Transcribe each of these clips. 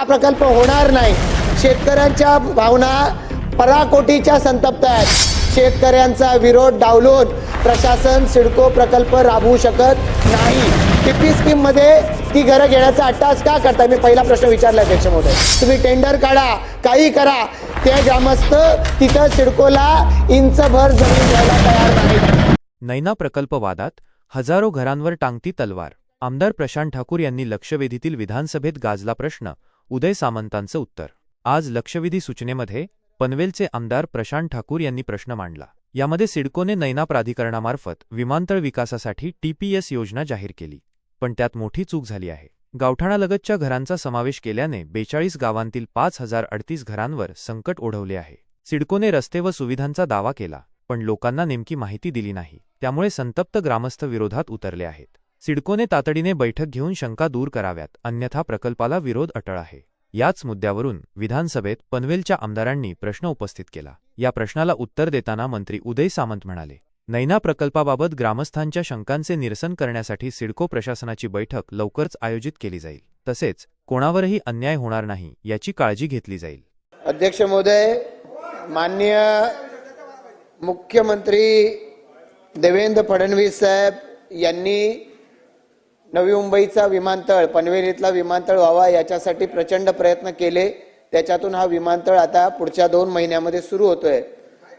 हा प्रकल्प होणार नाही. शेतकऱ्यांच्या भावना पराकोटीच्या संतप्त आहेत. शेतकऱ्यांचा विरोध डावलून प्रशासन सिडको प्रकल्प राबवू शकत नाही. टीपी स्कीममध्ये ती घरं घेण्याचा अट्टास का करता मी पहिला प्रश्न विचारला अध्यक्ष महोदय. तुम्ही टेंडर काढा काही करा. ते ग्रामस्थ तिथं सिडकोला इंचभर जमीन द्यायला तयार नाही नैना प्रकल्प वादात हजारो घरांवर टांगती तलवार. आमदार प्रशांत ठाकूर यांनी लक्षवेधीतील विधानसभेत गाजला प्रश्न. उदय सामंतांचं उत्तर. आज लक्षवेधी सूचनेमध्ये पनवेलचे आमदार प्रशांत ठाकूर यांनी प्रश्न मांडला. यामध्ये सिडकोने नैना प्राधिकरणामार्फत विमानतळ विकासासाठी टीपीएस योजना जाहीर केली. पण त्यात मोठी चूक झाली आहे. गावठाणालगतच्या घरांचा समावेश केल्याने बेचाळीस गावांतील पाच हजार अडतीस घरांवर संकट ओढवले आहे. सिडकोने रस्ते व सुविधांचा दावा केला पण लोकांना नेमकी माहिती दिली नाही. त्यामुळे संतप्त ग्रामस्थ विरोधात उतरले आहेत. सिडकोने तातडीने बैठक घेऊन शंका दूर कराव्यात अन्यथा प्रकल्पाला विरोध अटळ आहे. याच मुद्द्यावरून विधानसभेत पनवेलच्या आमदारांनी प्रश्न उपस्थित केला. या प्रश्नाला उत्तर देताना मंत्री उदय सामंत म्हणाले नैना प्रकल्पाबाबत ग्रामस्थांच्या शंकांचे निरसन करण्यासाठी सिडको प्रशासनाची बैठक लवकरच आयोजित केली जाईल. तसेच कोणावरही अन्याय होणार नाही याची काळजी घेतली जाईल. अध्यक्ष महोदय माननीय मुख्यमंत्री देवेंद्र फडणवीस साहेब यांनी नवी मुंबईचा विमानतळ पनवेलीतला विमानतळ व्हावा याच्यासाठी प्रचंड प्रयत्न केले. त्याच्यातून हा विमानतळ आता पुढच्या दोन महिन्यामध्ये सुरू होतोय.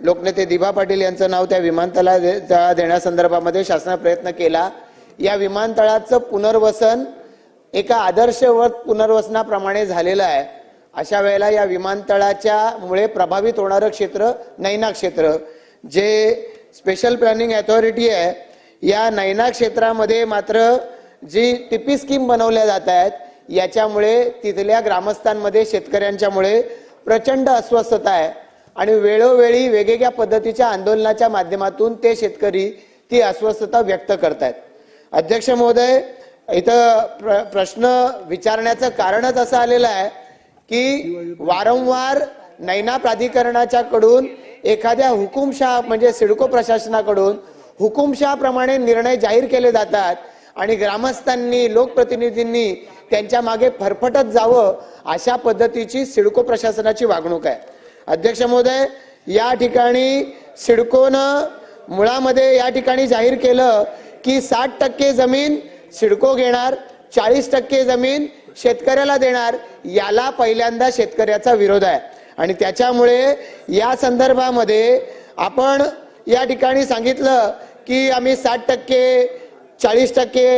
लोकनेते दिभा पाटील यांचं नाव त्या विमानतळा दे- देण्यासंदर्भामध्ये शासनाने प्रयत्न केला. या विमानतळाचं पुनर्वसन एका आदर्शवत पुनर्वसनाप्रमाणे झालेलं आहे. अशा वेळेला या विमानतळाच्या मुळे प्रभावित होणारं क्षेत्र नैना क्षेत्र जे स्पेशल प्लॅनिंग अथॉरिटी आहे. या नैना क्षेत्रामध्ये मात्र जी टिपी स्कीम बनवल्या जात आहेत याच्यामुळे तिथल्या ग्रामस्थांमध्ये शेतकऱ्यांच्यामुळे प्रचंड अस्वस्थता आहे. आणि वेळोवेळी वेगवेगळ्या पद्धतीच्या आंदोलनाच्या माध्यमातून ते शेतकरी ती अस्वस्थता व्यक्त करतायत. अध्यक्ष महोदय इथं प्र प्रश्न विचारण्याचं कारणच असं आलेलं आहे की वारंवार नैना प्राधिकरणाच्या कडून एखाद्या हुकुमशहा म्हणजे सिडको प्रशासनाकडून हुकुमशहाप्रमाणे निर्णय जाहीर केले जातात. आणि ग्रामस्थांनी लोकप्रतिनिधींनी त्यांच्या मागे फरफटत जावं अशा पद्धतीची सिडको प्रशासनाची वागणूक आहे. अध्यक्ष महोदय या ठिकाणी सिडकोनं मुळामध्ये या ठिकाणी जाहीर केलं की साठ टक्के जमीन सिडको घेणार चाळीस टक्के जमीन शेतकऱ्याला देणार याला पहिल्यांदा शेतकऱ्याचा विरोध आहे. आणि त्याच्यामुळे या संदर्भामध्ये आपण या ठिकाणी सांगितलं की आम्ही साठ टक्के चाळीस टक्के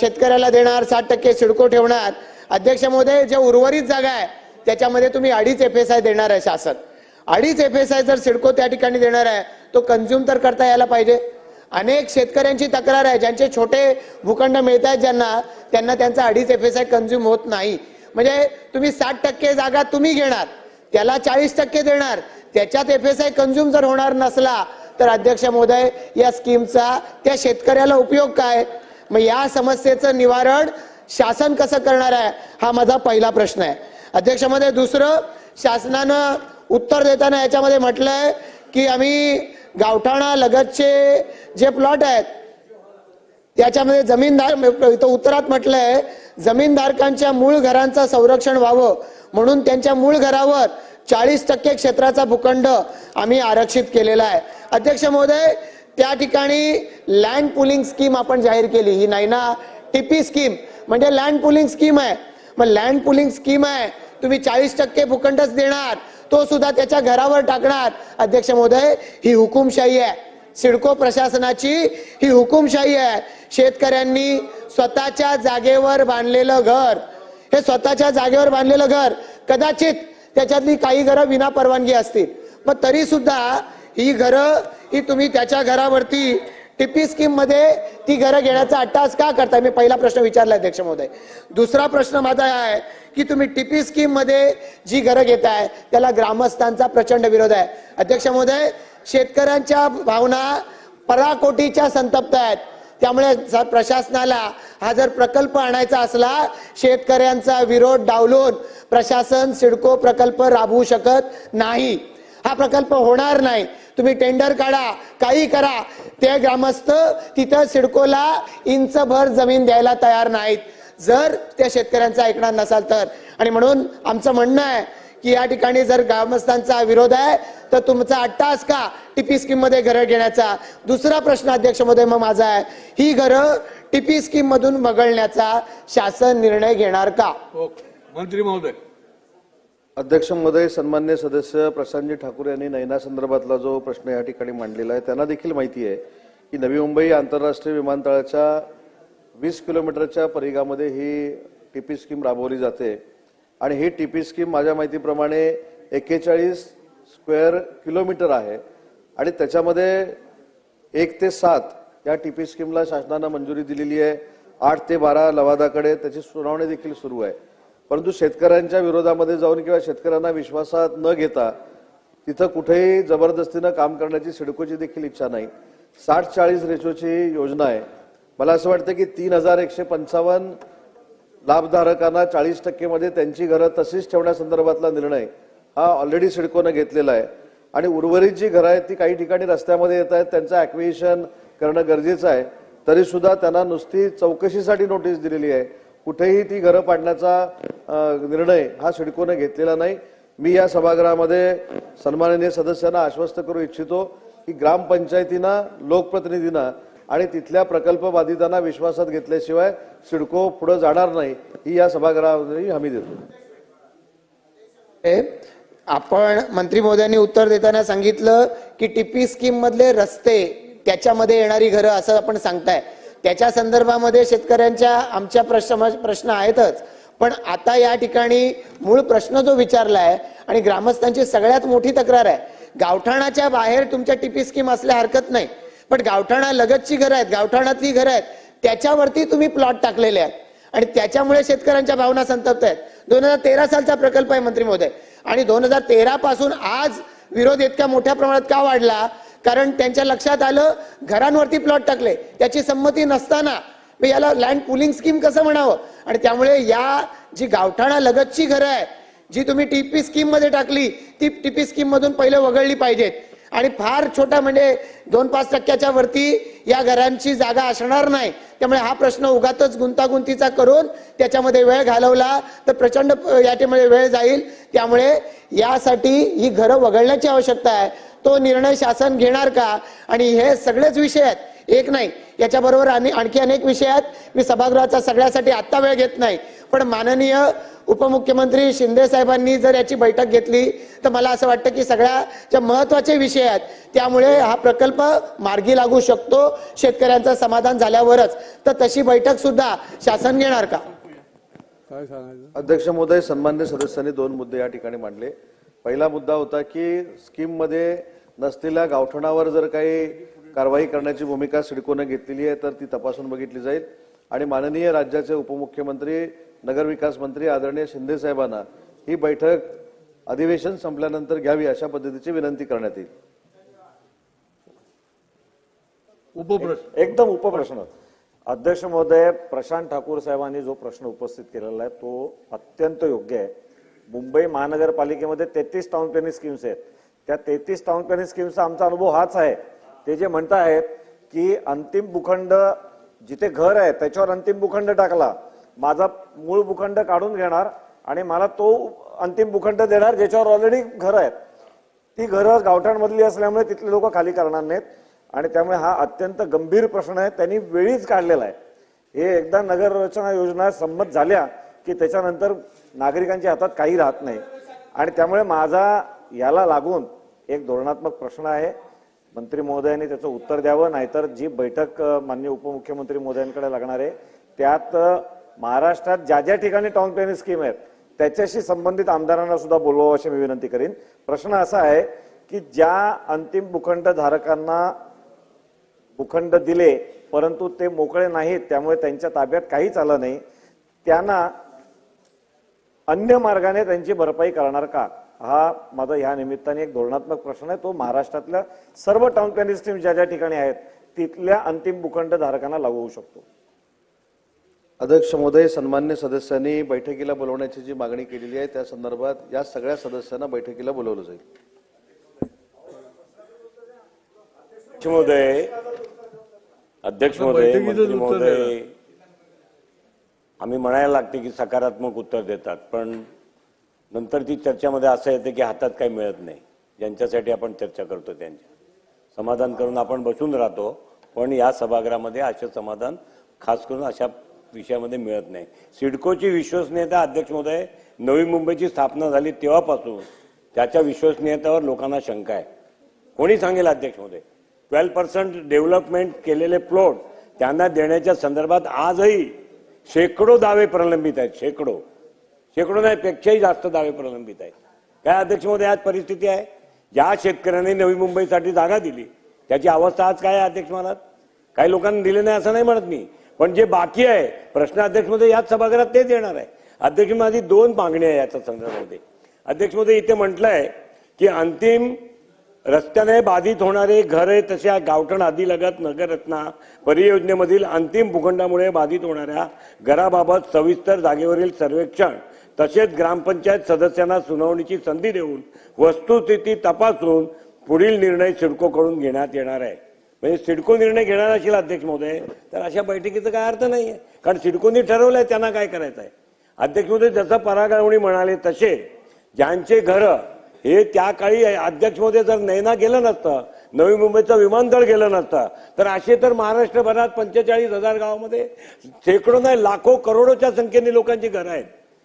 शेतकऱ्याला देणार साठ टक्के सिडको ठेवणार. अध्यक्ष महोदय जे उर्वरित जागा आहे त्याच्यामध्ये तुम्ही अडीच एफ एस आय देणार आहे शासन. अडीच एफ एस आय जर सिडको त्या ठिकाणी देणार आहे तो कन्झ्युम तर करता यायला पाहिजे. अनेक शेतकऱ्यांची तक्रार आहे ज्यांचे छोटे भूखंड मिळत आहेत ज्यांना त्यांना त्यांचा अडीच एफ एस आय कन्झ्युम होत नाही. म्हणजे तुम्ही साठ टक्के जागा तुम्ही घेणार त्याला चाळीस टक्के देणार त्याच्यात एफ एस आय कन्झ्युम जर होणार नसला तर अध्यक्ष महोदय या स्कीमचा त्या शेतकऱ्याला उपयोग काय? मग या समस्येचं निवारण शासन कसं करणार आहे? हा माझा पहिला प्रश्न आहे. अध्यक्ष महोदय दुसरं शासनानं उत्तर देताना याच्यामध्ये म्हटलंय की आम्ही गावठाणा लगतचे जे प्लॉट आहेत त्याच्यामध्ये जमीनदार इथं उत्तरात म्हटलंय जमीनधारकांच्या मूळ घरांचं संरक्षण व्हावं म्हणून त्यांच्या मूळ घरावर चाळीस टक्के क्षेत्राचा भूखंड आम्ही आरक्षित केलेला आहे. अध्यक्ष महोदय त्या ठिकाणी लँड पुलिंग स्कीम आपण जाहीर केली. ही नाही ना टीपी स्कीम म्हणजे लँड पुलिंग स्कीम आहे. मग लँड पुलिंग स्कीम आहे. तुम्ही चाळीस टक्के भूखंडच देणार. तो सुद्धा त्याच्या घरावर टाकणार. अध्यक्ष महोदय ही हुकुमशाही आहे. सिडको प्रशासनाची ही हुकुमशाही आहे. शेतकऱ्यांनी स्वतःच्या जागेवर बांधलेलं घर. हे स्वतःच्या जागेवर बांधलेलं घर कदाचित त्याच्यातली काही घरं विना परवानगी असतील. पण तरी सुद्धा ही घरं ही तुम्ही त्याच्या घरावरती टिपी स्कीममध्ये ती घरं घेण्याचा अट्टास का करताय? मी पहिला प्रश्न विचारला अध्यक्ष महोदय. दुसरा प्रश्न माझा आहे की तुम्ही टिपी स्कीममध्ये जी घरं घेताय त्याला ग्रामस्थांचा प्रचंड विरोध आहे. अध्यक्ष महोदय शेतकऱ्यांच्या भावना पराकोटीच्या संतप्त आहेत. त्यामुळे प्रशासनाला हा जर प्रकल्प आणायचा असला शेतकऱ्यांचा विरोध डावलून प्रशासन सिडको प्रकल्प राबवू शकत नाही. हा प्रकल्प होणार नाही. तुम्ही टेंडर काढा काही करा. ते ग्रामस्थ तिथं सिडकोला इंच भर जमीन द्यायला तयार नाहीत. जर त्या शेतकऱ्यांचं ऐकणार नसाल तर. आणि म्हणून आमचं म्हणणं आहे की या ठिकाणी जर ग्रामस्थांचा विरोध आहे तर तुमचा अट्टास का टीपी स्कीममध्ये घरं घेण्याचा. दुसरा प्रश्न अध्यक्ष महोदय मग माझा आहे ही घरं टीपी स्कीम मधून वगळण्याचा शासन निर्णय घेणार का? मंत्री महोदय. अध्यक्ष महोदय सन्मान्य सदस्य प्रशांतजी ठाकूर यांनी नयनासंदर्भातला जो प्रश्न या ठिकाणी मांडलेला आहे त्यांना देखील माहिती आहे की नवी मुंबई आंतरराष्ट्रीय विमानतळाच्या वीस किलोमीटरच्या परिघामध्ये ही टी पी स्कीम राबवली जाते. आणि ही टी पी स्कीम माझ्या माहितीप्रमाणे एक्केचाळीस स्क्वेअर किलोमीटर आहे. आणि त्याच्यामध्ये एक ते सात या टी पी स्कीमला शासनानं मंजुरी दिलेली आहे. आठ ते बारा लवादाकडे त्याची सुनावणी देखील सुरू आहे. परंतु शेतकऱ्यांच्या विरोधामध्ये जाऊन किंवा शेतकऱ्यांना विश्वासात न घेता तिथं कुठेही जबरदस्तीनं काम करण्याची सिडकोची देखील इच्छा नाही. साठ चाळीस रेशोची योजना आहे. मला असं वाटतं की तीन हजार एकशे पंचावन्न लाभधारकांना चाळीस टक्केमध्ये त्यांची घरं तशीच ठेवण्यासंदर्भातला निर्णय हा ऑलरेडी सिडकोनं घेतलेला आहे. आणि उर्वरित जी घरं आहेत ती काही ठिकाणी रस्त्यामध्ये येत आहेत त्यांचं ॲक्विशन करणं गरजेचं आहे. तरीसुद्धा त्यांना नुसती चौकशीसाठी नोटीस दिलेली आहे. कुठेही ती घरं पाडण्याचा निर्णय हा सिडकोने घेतलेला नाही. मी या सभागृहामध्ये सन्माननीय सदस्यांना आश्वस्त करू इच्छितो की ग्रामपंचायतींना लोकप्रतिनिधींना आणि तिथल्या प्रकल्प बाधितांना विश्वासात घेतल्याशिवाय सिडको पुढे जाणार नाही ही या सभागृहामध्ये हमी देतो. हे आपण मंत्री महोदयांनी उत्तर देताना सांगितलं की टीपी स्कीम मधले रस्ते त्याच्यामध्ये येणारी घरं असं आपण सांगताय. त्याच्या संदर्भामध्ये शेतकऱ्यांच्या आमच्या प्रश्न प्रश्न आहेतच. पण आता या ठिकाणी मूळ प्रश्न जो विचारला आहे आणि ग्रामस्थांची सगळ्यात मोठी तक्रार आहे. गावठाणाच्या बाहेर तुमच्या टिपी स्कीम असल्या हरकत नाही. पण गावठाणा लगतची घरं आहेत गावठाणातली घरं आहेत त्याच्यावरती तुम्ही प्लॉट टाकलेले आहेत. आणि त्याच्यामुळे शेतकऱ्यांच्या भावना संतप्त आहेत. दोन हजार तेरा सालचा प्रकल्प आहे मंत्री महोदय. आणि दोन हजार तेरा पासून आज विरोध इतक्या मोठ्या प्रमाणात का वाढला? कारण त्यांच्या लक्षात आलं घरांवरती प्लॉट टाकले. त्याची संमती नसताना मग याला लँड पुलिंग स्कीम कसं म्हणावं? आणि त्यामुळे या जी गावठाणा लगतची घरं आहे जी तुम्ही टीपी स्कीममध्ये टाकली ती टीपी स्कीम मधून पहिले वगळली पाहिजेत. आणि फार छोटा म्हणजे दोन पाच टक्क्याच्या वरती या घरांची जागा असणार नाही. त्यामुळे हा प्रश्न उगातच गुंतागुंतीचा करून त्याच्यामध्ये वेळ घालवला तर प्रचंड अ, याच्यामध्ये वेळ जाईल. त्यामुळे यासाठी ही घरं वगळण्याची आवश्यकता आहे. तो निर्णय शासन घेणार का? आणि हे सगळेच विषय आहेत. एक नाही. याच्याबरोबर आणि आणखी अनेक विषय आहेत. मी सभागृहाचा सगळ्यासाठी आत्ता वेळ घेत नाही. पण माननीय उपमुख्यमंत्री शिंदे साहेबांनी जर याची बैठक घेतली तर मला असं वाटतं की सगळ्या ज्या महत्त्वाचे विषय आहेत त्यामुळे हा प्रकल्प मार्गी लागू शकतो. शेतकऱ्यांचं समाधान झाल्यावरच. तर तशी बैठक सुद्धा शासन घेणार का? काय सांगायचं? अध्यक्ष महोदय सन्मान्य सदस्यांनी दोन मुद्दे या ठिकाणी मांडले. पहिला मुद्दा होता की स्कीममध्ये नसलेल्या गावठणावर जर काही कारवाई करण्याची भूमिका सिडकोनं घेतलेली आहे तर ती तपासून बघितली जाईल. आणि माननीय राज्याचे उपमुख्यमंत्री नगरविकास मंत्री आदरणीय शिंदे साहेबांना ही बैठक अधिवेशन संपल्यानंतर घ्यावी अशा पद्धतीची विनंती करण्यात येईल. उपप्रश्न. एकदम उपप्रश्न. अध्यक्ष महोदय प्रशांत ठाकूर साहेबांनी जो प्रश्न उपस्थित केलेला आहे तो अत्यंत योग्य आहे. मुंबई महानगरपालिकेमध्ये तेहतीस टाउन प्लॅनिंग स्कीम्स आहेत. त्या तेहतीस टाउन प्लॅनिंग स्कीमचा आमचा अनुभव हाच आहे. ते जे म्हणत आहेत की अंतिम भूखंड जिथे घर आहे त्याच्यावर अंतिम भूखंड टाकला. माझा मूळ भूखंड काढून घेणार आणि मला तो अंतिम भूखंड देणार ज्याच्यावर ऑलरेडी घर आहेत. ती घरं गावठाणमधली असल्यामुळे तिथले लोक खाली करणार नाहीत आणि त्यामुळे हा अत्यंत गंभीर प्रश्न आहे. त्यांनी वेळीच काढलेला आहे. हे एकदा नगर रचना योजना संमत झाल्या की त्याच्यानंतर नागरिकांच्या हातात काही राहत नाही. आणि त्यामुळे माझा याला लागून एक धोरणात्मक प्रश्न आहे. मंत्री महोदयांनी त्याचं उत्तर द्यावं नाहीतर जी बैठक मान्य माननीय उपमुख्यमंत्री महोदयांकडे लागणार आहे त्यात महाराष्ट्रात ज्या ज्या ठिकाणी टाउन प्लॅनिंग स्कीम आहेत त्याच्याशी संबंधित आमदारांना सुद्धा बोलवावं अशी मी विनंती करीन. प्रश्न असा आहे की ज्या अंतिम भूखंड धारकांना भूखंड दिले परंतु ते मोकळे नाहीत त्यामुळे त्यांच्या ताब्यात काहीच आलं नाही त्यांना अन्य मार्गाने त्यांची भरपाई करणार का? हा माझा ह्या निमित्ताने एक धोरणात्मक प्रश्न आहे. तो महाराष्ट्रातल्या सर्व टाउन प्लॅनिंग स्कीम ज्या ज्या ठिकाणी आहेत तिथल्या अंतिम भूखंड धारकांना लागू होऊ शकतो. अध्यक्ष महोदय सन्मान्य सदस्यांनी बैठकीला बोलवण्याची जी मागणी केलेली आहे त्या संदर्भात या सगळ्या सदस्यांना बैठकीला बोलवलं जाईल. अध्यक्ष महोदय अध्यक्ष महोदय आम्ही म्हणायला लागते की सकारात्मक उत्तर देतात पण नंतर ती चर्चामध्ये असं येतं की हातात काही मिळत नाही. ज्यांच्यासाठी आपण चर्चा करतो त्यांच्या. समाधान करून आपण बसून राहतो पण या सभागृहामध्ये असे समाधान खास करून अशा विषयामध्ये मिळत नाही. सिडकोची विश्वसनीयता अध्यक्ष महोदय नवी मुंबईची स्थापना झाली तेव्हापासून त्याच्या विश्वसनीयतेवर लोकांना शंका आहे. कोणी सांगेल अध्यक्ष महोदय? ट्वेल्व पर्सेंट डेव्हलपमेंट केलेले प्लॉट त्यांना देण्याच्या संदर्भात आजही शेकडो दावे प्रलंबित आहेत शेकडो. शेकडो नाही पेक्षाही जास्त दावे प्रलंबित आहेत. काय अध्यक्ष महोदय आज परिस्थिती आहे? ज्या शेतकऱ्यांनी नवी मुंबईसाठी जागा दिली त्याची अवस्था आज काय आहे अध्यक्ष महाराज? काही लोकांना दिले नाही असं नाही म्हणत मी. पण जे बाकी आहे प्रश्न अध्यक्षमध्ये याच सभागृहात तेच येणार आहे. अध्यक्ष माझी दोन मागणी आहे याच्या संदर्भामध्ये अध्यक्षमध्ये इथे म्हटलंय की अंतिम रस्त्याने बाधित होणारे घरे तशा गावठण आदीलगत नगररत्ना परियोजनेमधील अंतिम भूखंडामुळे बाधित होणाऱ्या घराबाबत सविस्तर जागेवरील सर्वेक्षण तसेच ग्रामपंचायत सदस्यांना सुनावणीची संधी देऊन वस्तुस्थिती तपासून पुढील निर्णय सिडकोकडून घेण्यात येणार आहे. म्हणजे सिडको निर्णय घेणार असेल अध्यक्ष महोदय तर अशा बैठकीचा काय अर्थ नाही आहे कारण सिडकोनी ठरवलंय त्यांना काय करायचं आहे अध्यक्ष महोदय जसं परागळवणी म्हणाले तसे ज्यांचे घरं हे त्या काळी अध्यक्षमध्ये जर नैना गेलं नसतं नवी मुंबईचं विमानतळ गेलं नसतं तर असे तर महाराष्ट्रभरात पंचेचाळीस हजार गावामध्ये शेकडो नाही लाखो करोडोच्या संख्येने लोकांची घरं आहेत.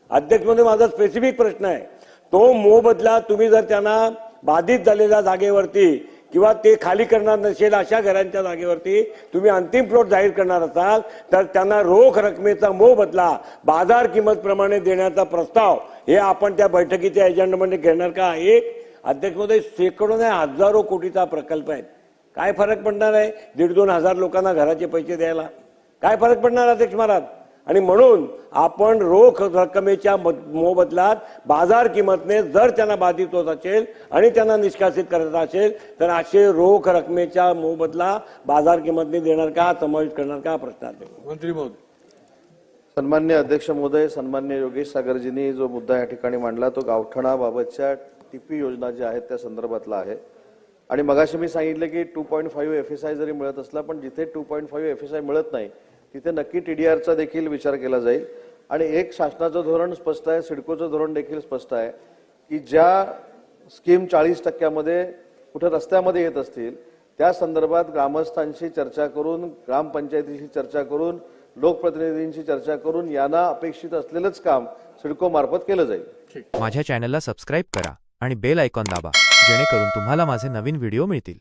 अध्यक्षमध्ये माझा स्पेसिफिक प्रश्न आहे. तो मोबदला तुम्ही जर त्यांना बाधित झालेल्या जागेवरती किंवा ते खाली करणार नसेल अशा घरांच्या जागेवरती तुम्ही अंतिम प्लॉट जाहीर करणार असाल तर त्यांना रोख रकमेचा मोबदला बाजार किंमत प्रमाणे देण्याचा प्रस्ताव हे आपण त्या बैठकीच्या एजंडमध्ये घेणार का? एक अध्यक्षमध्ये शेकडो नाही हजारो कोटीचा प्रकल्प आहे. काय फरक पडणार आहे? दीड दोन हजार लोकांना घराचे पैसे द्यायला. काय फरक पडणार अध्यक्ष महाराज? आणि म्हणून आपण रोख रकमेच्या मोबदल्यात बाजार किंमतने जर त्यांना बाधित होत असेल आणि त्यांना निष्कासित करत असेल तर असे रोख रकमेच्या मोबदला बाजार किंमतने देणार का समावेश करणार का प्रश्न आहे. मंत्री महोदय. सन्मान्य अध्यक्ष महोदय सन्मान्य योगेश सागरजींनी जो मुद्दा या ठिकाणी मांडला तो गावठणाबाबतच्या टीपी योजना ज्या आहेत त्या संदर्भातला आहे. आणि मगाशी मी सांगितलं की two point five F S I जरी मिळत असला पण जिथे two point five F S I मिळत नाही तिथे नक्की टीडीआरचा देखील विचार केला जाईल. आणि एक शासनाचं धोरण स्पष्ट आहे सिडकोचं धोरण देखील स्पष्ट आहे की ज्या स्कीम चाळीस टक्क्यामध्ये कुठे रस्त्यामध्ये येत असतील त्या संदर्भात ग्रामस्थांशी चर्चा करून ग्रामपंचायतीशी चर्चा करून लोकप्रतिनिधींशी चर्चा करून यांना अपेक्षित असलेलंच काम सिडको मार्फत केलं जाईल. माझ्या चॅनलला सबस्क्राईब करा आणि बेल आयकॉन दाबा जेणेकरून तुम्हाला माझे नवीन व्हिडिओ मिळतील.